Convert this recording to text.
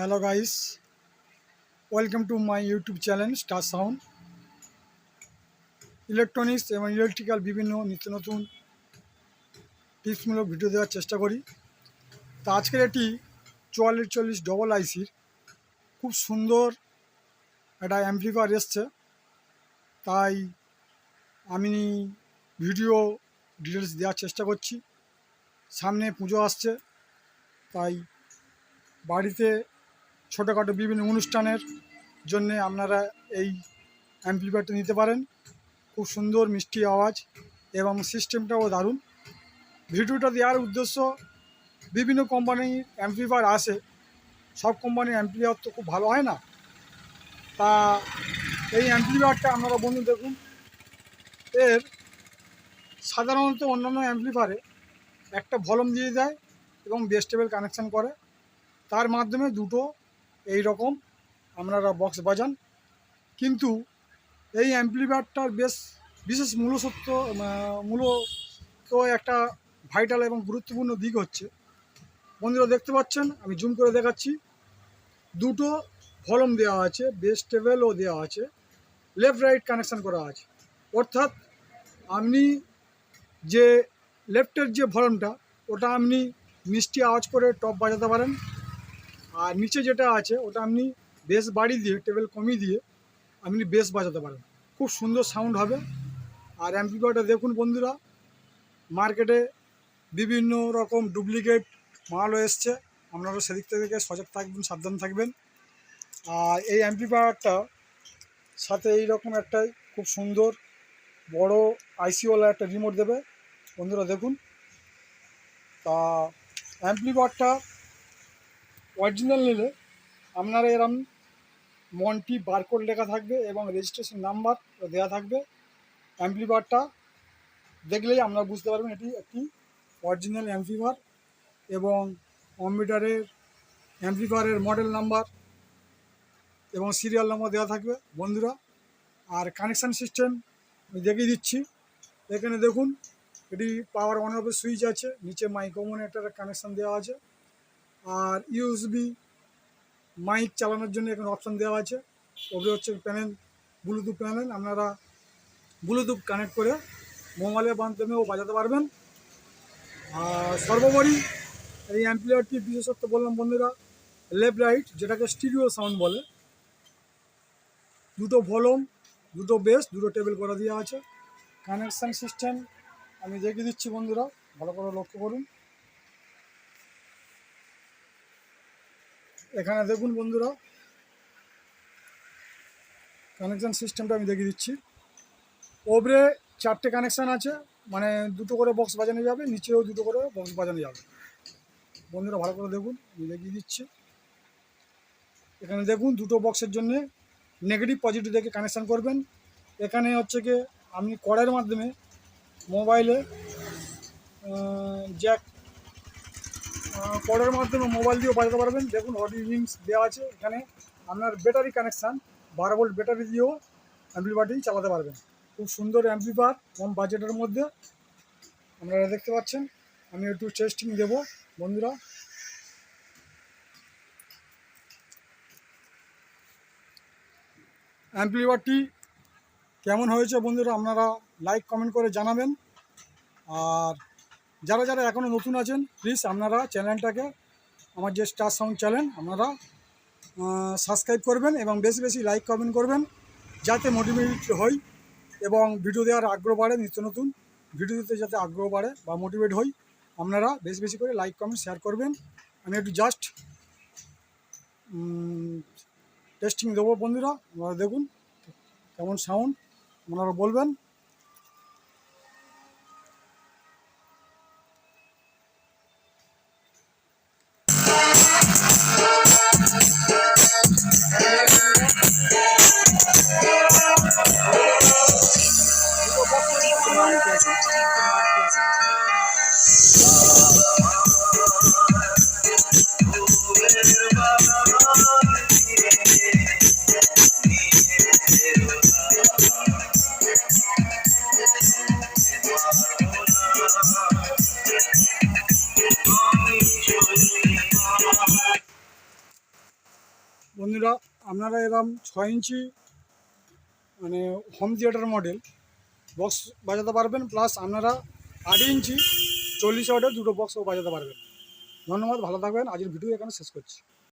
Hello guys, welcome to my YouTube channel star sound. Electronics এবং electrical বিভিন্ন নিত্য নতুন টিপসমূলক ভিডিও দেওয়ার চেষ্টা করি। তা আজকের এটি চুয়াল্লিশ চল্লিশ ডবল আইসির খুব সুন্দর একটা অ্যাম্পলিফায়ার এসছে। তাই আমি ভিডিও ডিটেলস দেওয়ার চেষ্টা করছি। সামনে পুজো আসছে। তাই বাড়িতে ছোটোখাটো বিভিন্ন অনুষ্ঠানের জন্যে আপনারা এই অ্যাম্পলিফায়ারটা নিতে পারেন। খুব সুন্দর, মিষ্টি আওয়াজ এবং সিস্টেমটাও দারুণ। ভিডিওটা দেওয়ার উদ্দেশ্য, বিভিন্ন কোম্পানির অ্যাম্পলিফায়ার আসে, সব কোম্পানির অ্যাম্পলিফায়ার তো খুব ভালো হয় না। তা এই অ্যাম্পলিফায়ারটা আপনারা বন্ধু দেখুন, এর সাধারণত অন্যান্য অ্যাম্পলিফায়ারে একটা ভলম দিয়ে দেয় এবং বেস টেবিল কানেকশান করে। তার মাধ্যমে দুটো এই রকম আপনারা বক্স বাজান। কিন্তু এই অ্যাম্পলিফায়ারটার বেশ বিশেষ মূলসত্ব মূল তো একটা ভাইটাল এবং গুরুত্বপূর্ণ দিক হচ্ছে। বন্ধুরা দেখতে পাচ্ছেন, আমি জুম করে দেখাচ্ছি। দুটো ভলম দেওয়া আছে বেস টেবেলও দেওয়া আছে লেফট রাইট কানেকশান করা আছে। অর্থাৎ আপনি যে লেফটের যে ভলমটা ওটা আপনি মিষ্টি আওয়াজ করে টপ বাজাতে পারেন। আর নিচে যেটা আছে, ওটা আপনি বেস বাড়ি দিয়ে টেবিল কমিয়ে দিয়ে আপনি বেস বাজাতে পারেন। খুব সুন্দর সাউন্ড হবে। আর অ্যাম্পিফায়ারটা দেখুন বন্ধুরা মার্কেটে বিভিন্ন রকম ডুপ্লিকেট মালও এসছে। আপনারা সেদিক থেকে সজাগ থাকবেন, সাবধান থাকবেন। আর এই অ্যাম্পিফায়ারটা সাথে এই রকম একটাই খুব সুন্দর বড় আইসিওয়ালা একটা রিমোট দেবে। বন্ধুরা দেখুন, তা অ্যাম্পলিফায়ারটা অরিজিনাল নিলে আপনারা এরম মন্টি বারকোড লেখা থাকবে এবং রেজিস্ট্রেশন নাম্বার দেওয়া থাকবে। অ্যাম্পলিফায়ারটা দেখলেই আপনারা বুঝতে পারবেন এটি একটি অরিজিনাল অ্যাম্পলিফায়ার এবং কম্পিউটারের অ্যাম্পলিফায়ারের মডেল নাম্বার এবং সিরিয়াল নাম্বার দেওয়া থাকবে বন্ধুরা। আর কানেকশান সিস্টেম আমি দেখিয়ে দিচ্ছি। এখানে দেখুন, এটি পাওয়ার অন অফের সুইচ আছে, নিচে মাইক্রোমোন একটা কানেকশান দেওয়া আছে। আর ইউএসবি মাইক চালানোর জন্য এখানে অপশান দেওয়া আছে। ওগুলো হচ্ছে প্যানেল ব্লুটুথ প্যানেল আপনারা ব্লুটুথ কানেক্ট করে মোবাইলের মাধ্যমেও বাজাতে পারবেন। আর সর্বোপরি এই অ্যাম্পলিয়ারটি বিশেষত্ব বললাম বন্ধুরা লেফট রাইট যেটাকে স্টিরিও সাউন্ড বলে, দুটো ভলম দুটো বেস দুটো টেবিল করা দেওয়া আছে। কানেকশান সিস্টেম আমি দেখিয়ে দিচ্ছি বন্ধুরা, ভালো করে লক্ষ্য করুন। এখানে দেখুন বন্ধুরা কানেকশান সিস্টেমটা আমি দেখিয়ে দিচ্ছি। ওপরে চারটে কানেকশান আছে মানে দুটো করে বক্স বাজানো যাবে, নিচেও দুটো করে বক্স বাজানো যাবে। বন্ধুরা ভালো করে দেখুন, আমি দেখিয়ে দিচ্ছি। এখানে দেখুন দুটো বক্সের জন্যে নেগেটিভ পজিটিভ দেখে কানেকশান করবেন। এখানে হচ্ছে কি আপনি কড়ের মাধ্যমে মোবাইলে জ্যাক কর্ডের মাধ্যমে মোবাইল দিয়েও বাজাতে পারবেন। দেখুন অডিও লিঙ্কস দেওয়া আছে এখানে। আপনার ব্যাটারি কানেকশান বারো ভোল্ট ব্যাটারি দিয়েও অ্যাম্পলিফায়ারটি চালাতে পারবেন। খুব সুন্দর অ্যাম্পলিফায়ার কম বাজেটের মধ্যে। আপনারা দেখতে পাচ্ছেন। আমি একটু টেস্টিং দেবো, বন্ধুরা। অ্যাম্পলিফায়ারটি কেমন হয়েছে বন্ধুরা, আপনারা লাইক কমেন্ট করে জানাবেন। আর যারা যারা এখনও নতুন আছেন প্লিজ আপনারা চ্যানেলটাকে, আমার যে স্টার সাউন্ড চ্যানেল আপনারা সাবস্ক্রাইব করবেন এবং বেশি বেশি লাইক কমেন্ট করবেন, যাতে মোটিভেট হই এবং ভিডিও দেওয়ার আগ্রহ বাড়ে, নিত্য নতুন ভিডিও দিতে যাতে আগ্রহ বাড়ে বা মোটিভেট হই, আপনারা বেশি বেশি করে লাইক কমেন্ট শেয়ার করবেন। আমি একটু জাস্ট টেস্টিং দেবো বন্ধুরা, আপনারা দেখুন কেমন সাউন্ড আপনারা বলবেন। ভগবান বন্ধুরা আপনারা এরম ছ ইঞ্চি মানে হোম থিয়েটার মডেল বক্স বাজাতে পারবেন প্লাস আপনারা আট ইঞ্চি চল্লিশ ওয়াটের দুটো বক্সও বাজাতে পারবেন। ধন্যবাদ, ভালো থাকবেন। আজকের ভিডিও এখানে শেষ করছি।